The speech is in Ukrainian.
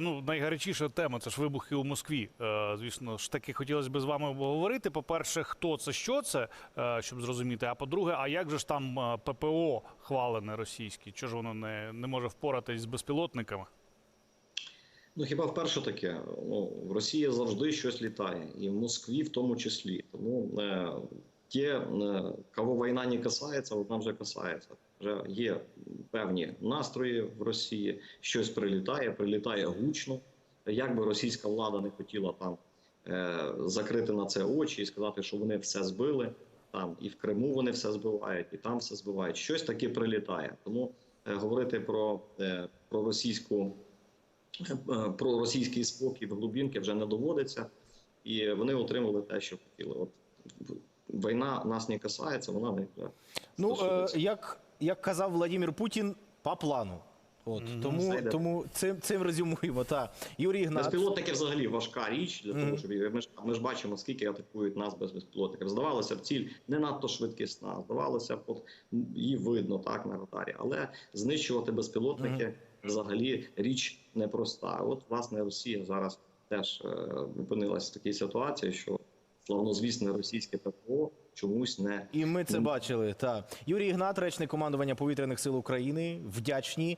Ну, найгарячіша тема це ж вибухи у Москві. Е, звісно ж таки, хотілося б з вами обговорити. По-перше, хто це, що це, е, щоб зрозуміти. А по-друге, а як же ж там е, ППО хвалене російське? Чого ж воно не, не може впоратись з безпілотниками? Ну хіба вперше таке? Ну в Росії завжди щось літає, і в Москві в тому числі. Тому е, те, е, кого війна не касається, вона вже касається. Вже є певні настрої в Росії, щось прилітає, прилітає гучно. Як би російська влада не хотіла там е, закрити на це очі і сказати, що вони все збили. Там і в Криму вони все збивають, і там все збивають. Щось таке прилітає. Тому е, говорити про, е, про російську е, про російський спокій в глубінки вже не доводиться, і вони отримали те, що хотіли. От війна нас не касається, вона не Ну, е, як, як казав Владимир Путін, по плану. От, тому, Зайде. тому цим, цим резюмуємо. Та. Юрій Ігнат. Безпілотники взагалі важка річ для Мгм. того, щоб ми ж ми ж бачимо, скільки атакують нас без безпілотників. Здавалося б, ціль не надто швидкісна. Здавалося б, от її видно так на радарі, але знищувати безпілотники взагалі річ непроста. От власне Росія зараз теж е, опинилася в такій ситуації, що славнозвісне російське ППО чомусь не І ми це бачили. Та. Юрій Ігнат, речник командування повітряних сил України. Вдячні